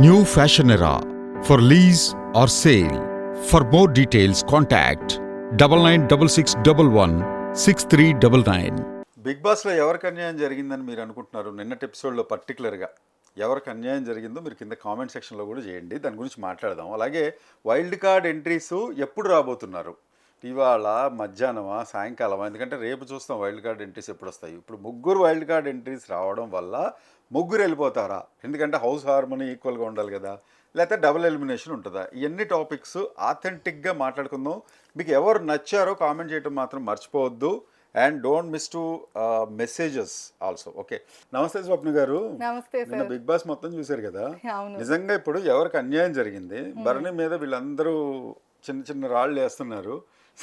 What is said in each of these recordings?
New fashion era for lease or sale for more details contact double nine double six double one six three double nine big బాస్లో ఎవరికి అన్యాయం జరిగిందని మీరు అనుకుంటున్నారు? నిన్నటి ఎపిసోడ్లో పర్టికులర్గా ఎవరికి అన్యాయం జరిగిందో మీరు కింద కామెంట్ సెక్షన్లో కూడా చేయండి. దాని గురించి మాట్లాడదాం. అలాగే వైల్డ్ కార్డ్ ఎంట్రీస్ ఎప్పుడు రాబోతున్నారు? ఇవాళ మధ్యాహ్నమా సాయంకాలమా? ఎందుకంటే రేపు చూస్తాం వైల్డ్ కార్డ్ ఎంట్రీస్ ఎప్పుడు వస్తాయి ఇప్పుడు ముగ్గురు వైల్డ్ కార్డ్ ఎంట్రీస్ రావడం వల్ల ముగ్గురు వెళ్ళిపోతారా? ఎందుకంటే హౌస్ హార్మోనీ ఈక్వల్గా ఉండాలి కదా. లేకపోతే డబుల్ ఎలిమినేషన్ ఉంటుందా? ఇవన్నీ టాపిక్స్ ఆథెంటిక్గా మాట్లాడుకుందాం. మీకు ఎవరు నచ్చారో కామెంట్ చేయడం మాత్రం మర్చిపోవద్దు. And don't miss to messages also okay నమస్తే స్వప్న గారు. నమస్తే నిన్న బిగ్ బాస్ మొత్తం చూశారు కదా? నిజంగా ఇప్పుడు ఎవరికి అన్యాయం జరిగింది? భరణి మీద వీళ్ళందరూ చిన్న చిన్న రాళ్ళు వేస్తున్నారు.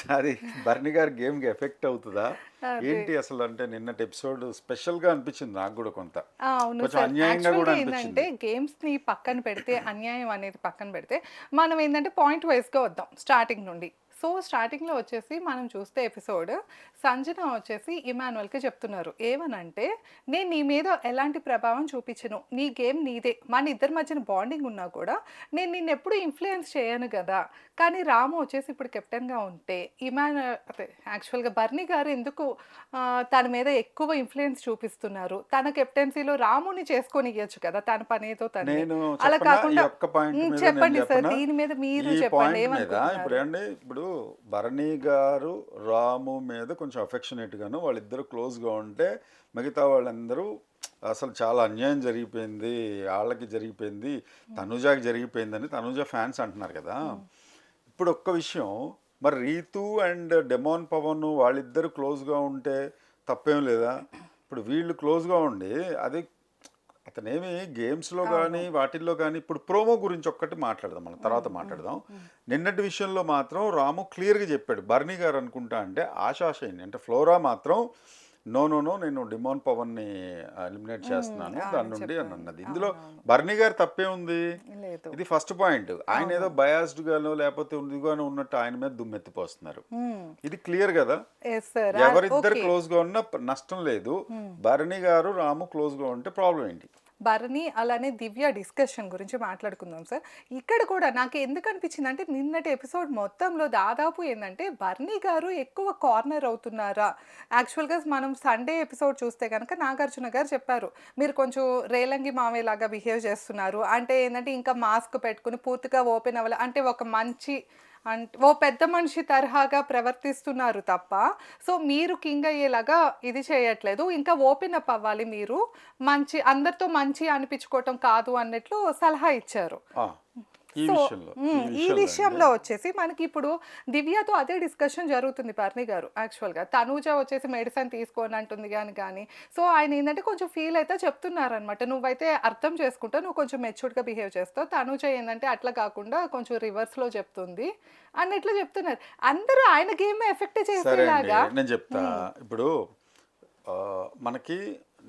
అది భరణి గారి గేమ్కి ఎఫెక్ట్ అవుతుందా. ఏంటి అసలు అంటే నిన్నటి ఎపిసోడ్ స్పెషల్గా అనిపించింది నాకు కూడా కొంత. కొంచెం అన్యాయంగా కూడా ఏంటంటే గేమ్స్ని పక్కన పెడితే అన్యాయం అనేది పక్కన పెడితే మనం ఏంటంటే పాయింట్ వైజ్గా వద్దాం స్టార్టింగ్ నుండి. సో స్టార్టింగ్లో వచ్చేసి మనం చూస్తే ఎపిసోడ్ సంజన వచ్చేసి ఇమానువల్కి చెప్తున్నారు. ఏమనంటే నేను నీ మీద ఎలాంటి ప్రభావం చూపించను? నీ గేమ్ నీదే. మన ఇద్దరి మధ్యన బాండింగ్ ఉన్నా కూడా నేను నిన్ను ఎప్పుడు ఇన్ఫ్లుయెన్స్ చేయను కదా. కానీ రాము వచ్చేసి ఇప్పుడు కెప్టెన్గా ఉంటే ఇమాన్ అదే యాక్చువల్గా బర్నీ గారు ఎందుకు తన మీద ఎక్కువ ఇన్ఫ్లుయెన్స్ చూపిస్తున్నారు? తన కెప్టెన్సీలో రాముని చేసుకొని ఇవ్వచ్చు కదా తన పని ఏదో తను అలా కాకుండా చెప్పండి సార్? దీని మీద మీరు చెప్పండి ఏమనుకుంటున్నారు? ఏంటి ఇప్పుడు భరణి గారు రాము మీద కొంచెం అఫెక్షనేట్ గాను వాళ్ళిద్దరు క్లోజ్గా ఉంటే మిగతా వాళ్ళందరూ అసలు చాలా అన్యాయం జరిగిపోయింది వాళ్ళకి జరిగిపోయింది తనుజాకి జరిగిపోయిందని తనుజ ఫ్యాన్స్ అంటున్నారు కదా. ఇప్పుడు ఒక్క విషయం మరి రీతు అండ్ డెమోన్ పవన్ వాళ్ళిద్దరు క్లోజ్గా ఉంటే తప్పేం లేదా? ఇప్పుడు వీళ్ళు క్లోజ్గా ఉండి అది అతనేమి గేమ్స్లో కానీ వాటిల్లో కానీ ఇప్పుడు ప్రోమో గురించి ఒక్కటి మాట్లాడదాం మనం తర్వాత మాట్లాడదాం. నిన్నటి విషయంలో మాత్రం రాము క్లియర్గా చెప్పాడు. బర్నీ గారు అనుకుంటా అంటే ఆశాషైని అంటే ఫ్లోరా మాత్రం నో నో నో నేను డిమోన్ పవన్ని ఎలిమినేట్ చేస్తున్నాను దాని నుండి అని. అన్నది. ఇందులో. బర్నీ గారు తప్పే ఉంది? ఇది ఫస్ట్ పాయింట్. ఆయన ఏదో బయాస్డ్ గానో లేకపోతే ఇదిగానో ఉన్నట్టు ఆయన మీద దుమ్మెత్తిపోస్తున్నారు. ఇది క్లియర్ కదా? ఎవరిద్దరు క్లోజ్గా ఉన్నా నష్టం లేదు. భరణి గారు రాము క్లోజ్గా ఉంటే ప్రాబ్లం ఏంటి? భరణి అలానే దివ్య డిస్కషన్ గురించి మాట్లాడుకుందాం సార్. ఇక్కడ కూడా నాకు ఎందుకు అనిపించింది అంటే నిన్నటి ఎపిసోడ్ మొత్తంలో దాదాపు ఏంటంటే భరణి గారు ఎక్కువ కార్నర్ అవుతున్నారా? యాక్చువల్గా మనం సండే ఎపిసోడ్ చూస్తే కనుక నాగార్జున గారు చెప్పారు మీరు కొంచెం రేలంగి మావేలాగా బిహేవ్ చేస్తున్నారు. అంటే ఏంటంటే ఇంకా మాస్క్ పెట్టుకుని పూర్తిగా ఓపెన్ అవ్వాలి. అంటే ఒక మంచి అంటే ఓ పెద్ద మనిషి తరహాగా ప్రవర్తిస్తున్నారు తప్ప సో మీరు కింగ్ అయ్యేలాగా ఇది చేయట్లేదు. ఇంకా ఓపెన్ అప్ అవ్వాలి మీరు. మంచి అందరితో మంచి అనిపించుకోవటం కాదు అన్నట్లు సలహా ఇచ్చారు. సో ఈ విషయంలో వచ్చేసి మనకి ఇప్పుడు దివ్యతో అదే డిస్కషన్ జరుగుతుంది పర్ణి గారు యాక్చువల్గా తనూజ వచ్చేసి మెడిసిన్ తీసుకోని అంటుంది కానీ కానీ సో ఆయన ఏంటంటే కొంచెం ఫీల్ అయితే చెప్తున్నారనమాట నువ్వైతే అర్థం చేసుకుంటావు నువ్వు కొంచెం మెచ్యూర్డ్గా బిహేవ్ చేస్తావు. తనూజ ఏంటంటే అట్లా కాకుండా కొంచెం రివర్స్లో చెప్తుంది అన్నట్లు చెప్తున్నారు. అందరూ ఆయన గేమ్ ఎఫెక్ట్ చేసేలాగా నేను చెప్తా. ఇప్పుడు మనకి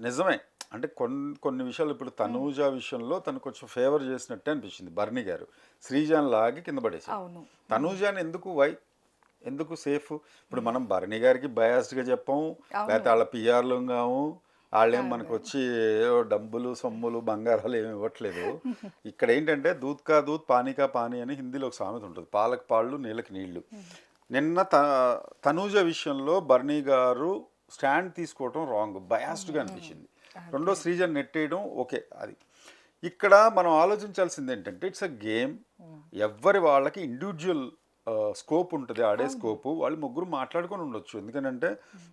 నిజమే. అంటే కొన్ని కొన్ని విషయాలు ఇప్పుడు తనూజ విషయంలో తను కొంచెం ఫేవర్ చేసినట్టే అనిపించింది బర్ని గారు. శ్రీజాన్ లాగి కింద పడేసి అవును. తనూజాని ఎందుకు వై ఎందుకు సేఫ్ ఇప్పుడు మనం భరణి గారికి బయాస్డ్గా చెప్పాము అవును. లేకపోతే వాళ్ళ పిఆర్లు కాము వాళ్ళేం మనకు వచ్చి డబ్బులు సొమ్ములు బంగారాలు ఏమి ఇవ్వట్లేదు. ఇక్కడ ఏంటంటే దూద్ కా దూద్ పానీ కా పానీ అని హిందీలో ఒక సామెత ఉంటుంది. పాలకు పాళ్ళు నీళ్ళకి నీళ్ళు నిన్న త తనూజ విషయంలో బర్నీ గారు స్టాండ్ తీసుకోవడం రాంగ్ బయాస్డ్గా అనిపించింది. రెండో శ్రీజన్ నెట్టేయడం ఓకే అది. ఇక్కడ మనం ఆలోచించాల్సింది ఏంటంటే ఇట్స్ అ గేమ్. ఎవరి వాళ్ళకి ఇండివిజువల్ స్కోప్ ఉంటుంది ఆడే స్కోప్. వాళ్ళు ముగ్గురు మాట్లాడుకొని ఉండొచ్చు. ఎందుకంటే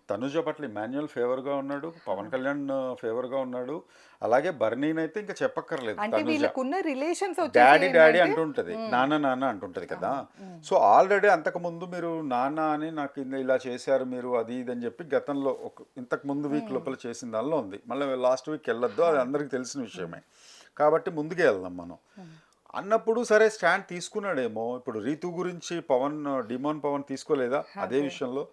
తనుజ పట్ల ఇమాన్యువల్ ఫేవర్గా ఉన్నాడు పవన్ కళ్యాణ్ ఫేవర్గా ఉన్నాడు. అలాగే బర్నీని అయితే ఇంకా చెప్పక్కర్లేదు డాడీ డాడీ అంటుంటది. నాన్న నాన్న అంటుంటది కదా. సో ఆల్రెడీ అంతకు ముందు మీరు నాన్న అని నాకు ఇలా చేశారు మీరు అది ఇది అని చెప్పి గతంలో ఒక ఇంతకు ముందు వీక్ లోపల చేసిన దానిలో ఉంది. మళ్ళీ లాస్ట్ వీక్ వెళ్ళొద్దు అది అందరికి తెలిసిన విషయమే. కాబట్టి ముందుకే వెళ్దాం మనం. అన్నప్పుడు సరే స్టాండ్ తీసుకున్నాడేమో. ఇప్పుడు రీతు గురించి పవన్ డిమాన్ పవన్ తీసుకోలేదా? అదే విషయంలో.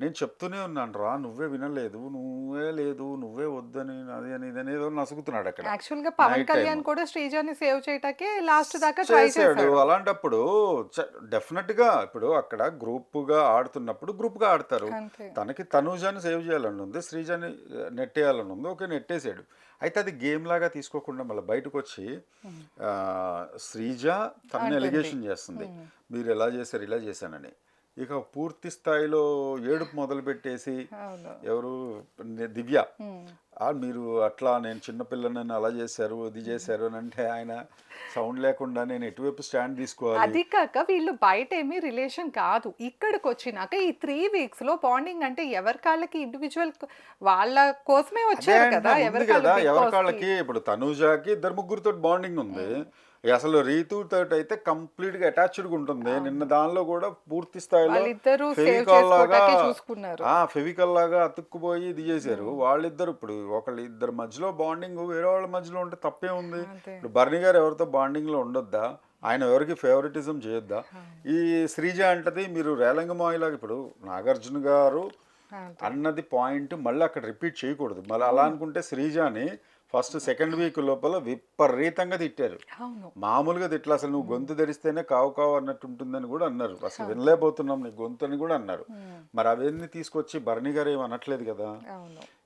నేను చెప్తూనే ఉన్నాను రా నువ్వే వినలేదు నువ్వే లేదు నువ్వే వద్దని అది అని ఇది అని ఏదో నసుగుతున్నాడు అక్కడ. యాక్చువల్గా పవన్. కళ్యాణ్ కూడా శ్రీజాని సేవ్ చేయటాకే లాస్ట్ దాకా ట్రై చేశాడు. అలాంటప్పుడు డెఫినెట్గా ఇప్పుడు అక్కడ గ్రూప్గా ఆడుతున్నప్పుడు గ్రూప్గా ఆడతారు. తనకి తనూజాని సేవ్ చేయాలని ఉంది శ్రీజాని నెట్టేయాలని ఉంది ఓకే నెట్టేసాడు. అయితే అది గేమ్ లాగా తీసుకోకుండా మళ్ళీ బయటకు వచ్చి శ్రీజ తనని ఎలిగేషన్ చేస్తుంది. మీరు ఎలా చేశారు ఇలా చేశానని. ఇక పూర్తి స్థాయిలో ఏడుపు మొదలు పెట్టేసి ఎవరు? దివ్య. మీరు అట్లా నేను చిన్నపిల్లని అలా చేశారు ఇది చేశారు అని అంటే ఆయన సౌండ్ లేకుండా నేను ఎటువైపు స్టాండ్ తీసుకోవాలి? అది కాక వీళ్ళు బయట ఏమీ రిలేషన్ కాదు. ఇక్కడికి వచ్చినాక ఈ త్రీ వీక్స్లో బాండింగ్ అంటే ఎవరి కాళ్ళకి ఇండివిజువల్ వాళ్ళ కోసమే వచ్చారు కదా? ఎవరి కదా ఎవరి. కాళ్ళకి? ఇప్పుడు తనుజాకి ఇద్దరు ముగ్గురితో బాండింగ్ ఉంది. అసలు రీతు తోటి అయితే కంప్లీట్గా అటాచ్డ్ ఉంటుంది నిన్న దానిలో కూడా పూర్తి స్థాయిలో ఫెవికాల్ లాగా ఫెవికల్ లాగా అతుక్కుపోయి ఇది చేశారు వాళ్ళిద్దరు ఇప్పుడు ఒకళ్ళు ఇద్దరు మధ్యలో బాండింగ్ వేరే వాళ్ళ మధ్యలో ఉంటే తప్పే ఉంది. ఇప్పుడు బర్నీ గారు ఎవరితో బాండింగ్లో ఉండొద్దా? ఆయన ఎవరికి ఫేవరెటిజం చేయొద్దా? ఈ శ్రీజ అంటది మీరు రేలంగమాయిలాగా ఇప్పుడు నాగార్జున గారు. అన్నది పాయింట్ మళ్ళీ అక్కడ రిపీట్ చేయకూడదు. మళ్ళీ అలా అనుకుంటే శ్రీజాని ఫస్ట్ సెకండ్ వీక్ లోపల విపరీతంగా తిట్టారు. మామూలుగా తిట్లా అసలు నువ్వు గొంతు తెరిస్తేనే కావు కావు అన్నట్టు ఉంటుందని కూడా అన్నారు. అసలు వినలేకపోతున్నాం నీ గొంతు అని కూడా అన్నారు. మరి అవన్నీ తీసుకొచ్చి భరణి గారు ఏం అనట్లేదు కదా?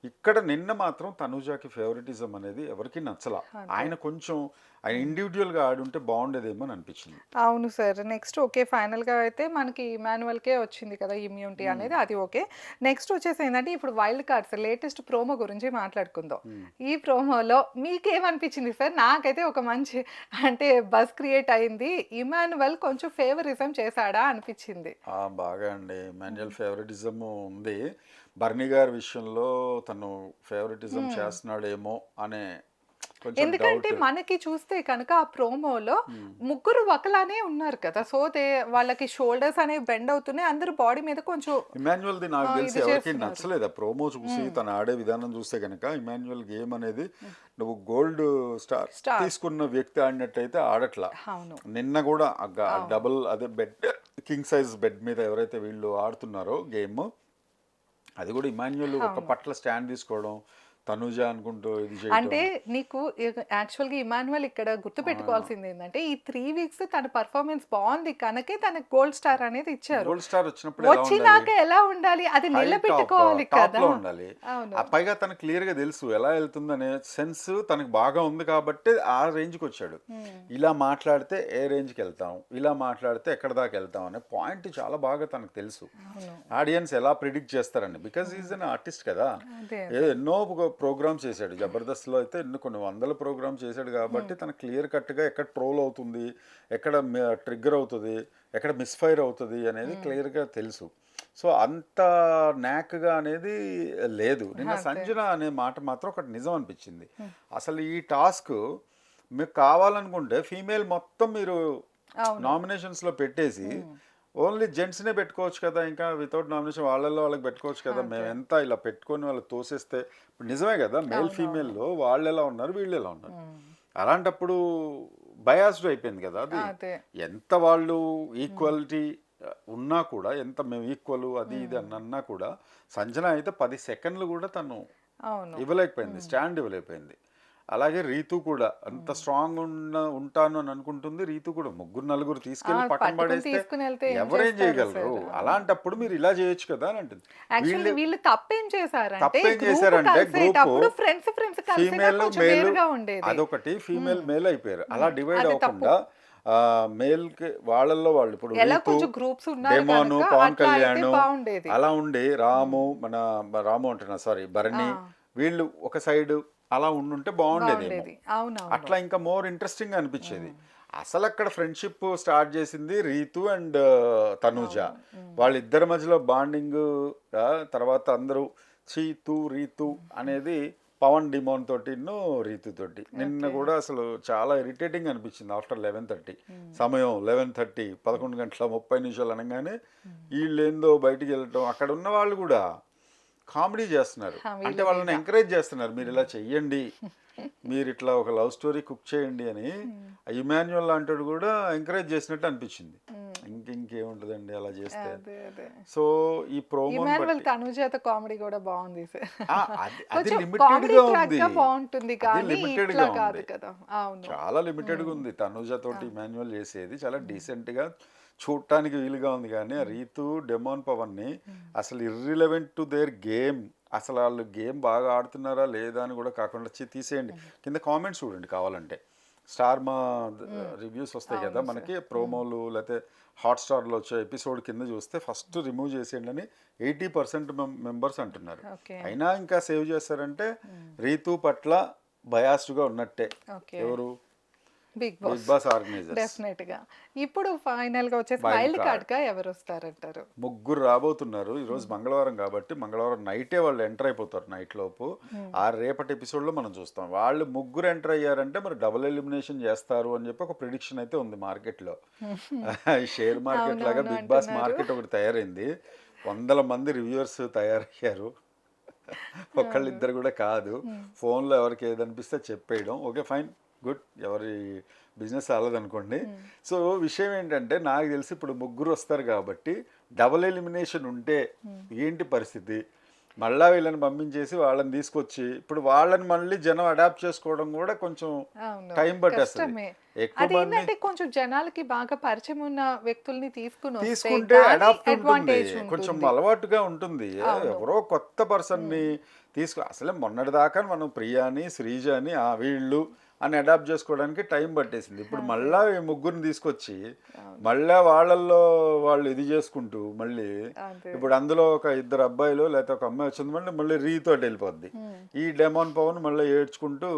ఇక్కడ నిన్న మాత్రం తనుజాకి ఫేవరెటిజం అనేది ఎవరికి నచ్చలా. ఆయన కొంచెం ఆయన ఇండివిజువల్గా ఆడుంటే బాగుండేదేమో అని అనిపించింది. అవును సార్. నెక్స్ట్ ఓకే ఫైనల్గా అయితే మనకి ఇమాన్యువల్కే వచ్చింది కదా ఇమ్యూనిటీ అనేది అది ఓకే. నెక్స్ట్ వచ్చేసి ఏంటంటే ఇప్పుడు వైల్డ్ కార్డ్స్ లేటెస్ట్ ప్రోమో గురించి మాట్లాడుకుందాం. ఈ ప్రోమోలో మీకేమనిపించింది సార్? నాకైతే ఒక మంచి అంటే బస్ క్రియేట్ అయింది. ఇమాన్యువల్ కొంచెం ఫేవరిజం చేశాడా అనిపించింది. బాగా అండి. మాన్యువల్ ఫేవరెటిజం ఉంది. బర్నీ గారి విషయంలో తను ఫేవరెటిజం చేస్తున్నాడేమో అనే ఎందుకంటే మనకి చూస్తే కనుక ఆ ప్రోమోలో ముగ్గురు ఒకలానే ఉన్నారు కదా. సో దే వాళ్ళకి షోల్డర్స్ అనేవి బెండ్ అవుతున్నాయి. అందరు బాడీ మీద కొంచెం ఇమాన్యువల్ ది నాకు తెలిసి ఎవరికి. నచ్చలేదు. ఆ ప్రోమో చూసి తను ఆడే విధానం చూస్తే కనుక ఇమాన్యువల్ గేమ్ అనేది నువ్వు గోల్డ్ స్టార్. తీసుకున్న వ్యక్తి ఆడినట్టయితే ఆడట్లా. నిన్న కూడా డబుల్ అదే బెడ్ కింగ్ సైజ్ బెడ్ మీద ఎవరైతే వీళ్ళు ఆడుతున్నారో గేమ్ అది కూడా ఇమాన్యువల్ ఒక పట్ల స్టాండ్ తీసుకోవడం తనుజ అనుకుంటూ ఇది అంటే నీకు యాక్చువల్గా ఇమాన్యువల్ ఇక్కడ గుర్తుపెట్టుకోవాల్సింది ఏంటంటే ఈ త్రీ వీక్స్ తన పర్ఫార్మెన్స్ బాగుంది. కనుకే తన గోల్డ్ స్టార్ అనేది ఇచ్చారు. గోల్డ్ స్టార్ వచ్చినప్పుడు వచ్చినాక ఎలా ఉండాలి? అది నిలబెట్టుకోవాలి కదా. ఉండాలి. పైగా తనకు క్లియర్గా తెలుసు ఎలా వెళ్తుందనే సెన్స్ తనకు బాగా ఉంది కాబట్టి ఆ రేంజ్కి వచ్చాడు. ఇలా మాట్లాడితే ఏ రేంజ్కి వెళ్తాం? ఇలా మాట్లాడితే ఎక్కడ దాకా వెళ్తాం? అనే పాయింట్ చాలా బాగా తనకు తెలుసు. ఆడియన్స్ ఎలా ప్రిడిక్ట్ చేస్తారండి బికాజ్ ఈజ్ అన్ ఆర్టిస్ట్ కదా. ఎన్నో ప్రోగ్రామ్స్ చేశాడు. జబర్దస్త్లో అయితే ఎన్నో కొన్ని వందల ప్రోగ్రామ్స్ చేశాడు కాబట్టి తన క్లియర్ కట్గా ఎక్కడ ట్రోల్ అవుతుంది ఎక్కడ ట్రిగ్గర్ అవుతుంది ఎక్కడ మిస్ఫైర్ అవుతుంది అనేది క్లియర్గా తెలుసు. సో అంత నాక్గా అనేది లేదు. నిన్న సంజన అనే మాట మాత్రం ఒకటి నిజం అనిపించింది. అసలు ఈ టాస్క్ మీకు కావాలనుకుంటే ఫీమేల్ మొత్తం మీరు. నామినేషన్స్లో పెట్టేసి ఓన్లీ జెంట్స్నే పెట్టుకోవచ్చు కదా ఇంకా వితౌట్ నామినేషన్ వాళ్ళల్లో వాళ్ళకి పెట్టుకోవచ్చు కదా. మేము ఎంత ఇలా పెట్టుకొని వాళ్ళకి తోసేస్తే ఇప్పుడు నిజమే కదా మేల్ ఫీమేల్లో వాళ్ళు ఎలా ఉన్నారు వీళ్ళు ఎలా ఉన్నారు. అలాంటప్పుడు బయాస్డ్ అయిపోయింది కదా అది. ఎంత వాళ్ళు ఈక్వాలిటీ ఉన్నా కూడా ఎంత మేము ఈక్వల్ అది ఇది అని అన్నా కూడా సంజన అయితే పది సెకండ్లు కూడా తను ఇవ్వలేకపోయింది స్టాండ్ ఇవ్వలేకపోయింది. అలాగే రీతు కూడా అంత స్ట్రాంగ్ ఉన్న ఉంటాను అని అనుకుంటుంది. రీతు కూడా ముగ్గురు నలుగురు తీసుకెళ్ళి ఆ, పక్కన పడేస్తే ఎవరేం చేయగలరు? అలాంటప్పుడు మీరు ఇలా చేయొచ్చు కదా అని అంటుంది. వీళ్ళు తప్పేం చేశారంటే తప్పేం చేశారంటే గ్రూప్ ఫ్రెండ్స్ ఫీమేల్ మేల్ అదొకటి ఫీమేల్ మేల్ అయిపోయారు. అలా డివైడ్ అవ్వకుండా మేల్కి వాళ్ళల్లో వాళ్ళు ఇప్పుడు గ్రూప్స్ డెమోను పవన్ కళ్యాణ్ అలా ఉండి రాము మన రాము అంటున్నా సారీ భరణి. వీళ్ళు ఒక సైడ్ అలా ఉండుంటే బాగుండేది. అట్లా ఇంకా మోర్ ఇంట్రెస్టింగ్ అనిపించేది. అసలు అక్కడ ఫ్రెండ్షిప్ స్టార్ట్ చేసింది రీతు అండ్ తనూజ. వాళ్ళిద్దరి మధ్యలో బాండింగ్ తర్వాత అందరూ చీతు రీతు అనేది పవన్ డిమోన్ తోటి రీతు తోటి. నిన్న కూడా అసలు చాలా ఇరిటేటింగ్ అనిపించింది ఆఫ్టర్ లెవెన్ థర్టీ. సమయం లెవెన్ థర్టీ పదకొండు గంటల ముప్పై నిమిషాలు అనగానే వీళ్ళు ఏందో బయటికి వెళ్ళటం. అక్కడ ఉన్న వాళ్ళు కూడా కామెడీ చేస్తున్నారు. అంటే వాళ్ళని ఎంకరేజ్ చేస్తున్నారు. మీరు ఇలా చెయ్యండి. మీరు ఇట్లా ఒక లవ్ స్టోరీ కుక్ చేయండి అని ఇమాన్యువల్ లాంటి కూడా ఎంకరేజ్ చేసినట్టు అనిపించింది. ఇంక ఇంకేముంటదండి అలా చేస్తే? సో ఈ ప్రోమో తనుజాత కామెడీ కూడా బాగుంది. అది లిమిటెడ్గా ఉంది. బాగుంటుంది లిమిటెడ్గా ఉంది. చాలా లిమిటెడ్గా ఉంది. తనుజ తోటి ఇమాన్యువల్ చేసేది. చాలా డీసెంట్గా చూడటానికి వీలుగా ఉంది కానీ ఆ రీతు డెమోన్ పవన్ని అసలు ఇర్రిలవెంట్ టు దేర్ గేమ్ అసలు వాళ్ళు గేమ్ బాగా ఆడుతున్నారా లేదా అని కూడా కాకుండా చి- తీసేయండి. కింద కామెంట్స్ చూడండి కావాలంటే. స్టార్ మా రివ్యూస్ వస్తాయి కదా మనకి ప్రోమోలు లేకపోతే హాట్స్టార్లో వచ్చే ఎపిసోడ్ కింద చూస్తే ఫస్ట్ రిమూవ్ చేసేయండి అని ఎయిటీ పర్సెంట్ మెంబర్స్ అంటున్నారు. అయినా ఇంకా సేవ్ చేస్తారంటే రీతు పట్ల బయాస్డ్గా ఉన్నట్టే. ఎవరు? Big boss big boss. Organisers. డెఫినెట్గా. ఇప్పుడు ఫైనల్గా వచ్చేసి వైల్డ్. కార్డ్గా ఎవరు వస్తారంటారు? ముగ్గురు రాబోతున్నారు. ఈరోజు మంగళవారం కాబట్టి మంగళవారం నైటే వాళ్ళు ఎంటర్ అయిపోతారు నైట్ లోపు. ఆ రేపటి ఎపిసోడ్లో మనం చూస్తాం. వాళ్ళు ముగ్గురు ఎంటర్ అయ్యారంటే మరి డబుల్ ఎలిమినేషన్ చేస్తారు అని చెప్పి ఒక ప్రిడిక్షన్ అయితే ఉంది మార్కెట్లో. షేర్ మార్కెట్ లాగా బిగ్ బాస్. మార్కెట్ ఒకటి తయారైంది. వందల మంది రివ్యూవర్స్ తయారయ్యారు. ఒకళ్ళిద్దరు కూడా కాదు. ఫోన్లో ఎవరికి ఏదనిపిస్తే చెప్పేయడం. ఓకే ఫైన్ గుడ్ ఎవరి బిజినెస్ అనుకోండి సో విషయం ఏంటంటే నాకు తెలిసి ఇప్పుడు ముగ్గురు వస్తారు కాబట్టి డబుల్ ఎలిమినేషన్ ఉంటే ఏంటి పరిస్థితి? మళ్ళా వీళ్ళని పంపించేసి వాళ్ళని తీసుకొచ్చి ఇప్పుడు వాళ్ళని మళ్ళీ జనం అడాప్ట్ చేసుకోవడం కూడా కొంచెం టైం పట్టేస్తుంది. అదేంటంటే కొంచెం జనాలకి బాగా పరిచయం ఉన్న వ్యక్తుల్ని తీసుకుని తీసుకుంటే అడాప్ట్ ఉంటుంది. కొంచెం. అలవాటుగా ఉంటుంది. ఎవరో కొత్త పర్సన్ని తీసుకు అసలే మొన్నటి దాకా మనం ప్రియాని శ్రీజని ఆ వీళ్ళు అని అడాప్ట్ చేసుకోవడానికి టైం పట్టేసింది. ఇప్పుడు మళ్ళా ఈ ముగ్గురిని తీసుకొచ్చి మళ్ళా వాళ్ళల్లో వాళ్ళు ఇది చేసుకుంటూ మళ్ళీ. ఇప్పుడు అందులో ఒక ఇద్దరు అబ్బాయిలు లేకపోతే ఒక అమ్మాయి వచ్చింది మళ్ళీ మళ్ళీ రీతోటి వెళ్ళిపోద్ది. ఈ డెమాన్ పవన్ మళ్ళీ ఏడ్చుకుంటూ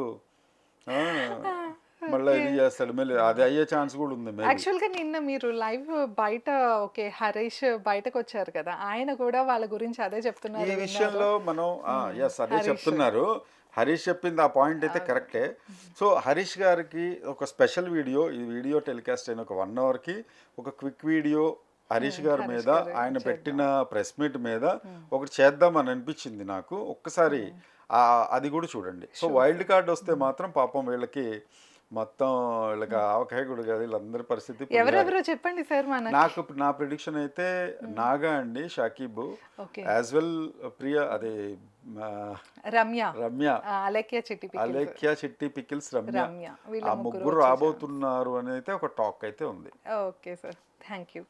ఆ, మళ్ళీ ఇది చేస్తాడు. మళ్ళీ అది అయ్యే ఛాన్స్ కూడా ఉంది maybe. యాక్చువల్గా నిన్న మీరు లైవ్ బయట ఓకే హరీష్ బయటకు వచ్చారు కదా ఆయన కూడా వాళ్ళ గురించి అదే చెప్తున్నారు ఈ. విషయంలో మనం ఎస్ అదే చెప్తున్నారు. హరీష్ చెప్పింది ఆ పాయింట్ అయితే కరెక్టే. సో హరీష్ గారికి ఒక స్పెషల్ వీడియో ఈ వీడియో టెలికాస్ట్ అయిన ఒక వన్ అవర్కి ఒక క్విక్ వీడియో హరీష్ గారి మీద ఆయన పెట్టిన ప్రెస్ మీట్ మీద ఒకటి చేద్దాం అని అనిపించింది నాకు. ఒక్కసారి అది కూడా చూడండి. సో వైల్డ్ కార్డ్ వస్తే మాత్రం పాపం వీళ్ళకి మొత్తం వీళ్ళకి ఆవకాయ కూడా కాదు వీళ్ళందరి పరిస్థితి. ఎవరెవరో చెప్పండి సార్ మన నాకు నా ప్రిడిక్షన్ అయితే నాగా అండి షాకీబ్. యాజ్ వెల్ ప్రియ అదే రమ్య. రమ్య. అలేఖ్య చిట్టి. అలేఖ్య చిట్టి పికిల్స్ రమ్య. ఆ ముగ్గురు ముగ్గురు రాబోతున్నారు అని అయితే ఒక టాక్ అయితే ఉంది. Okay sir. Thank you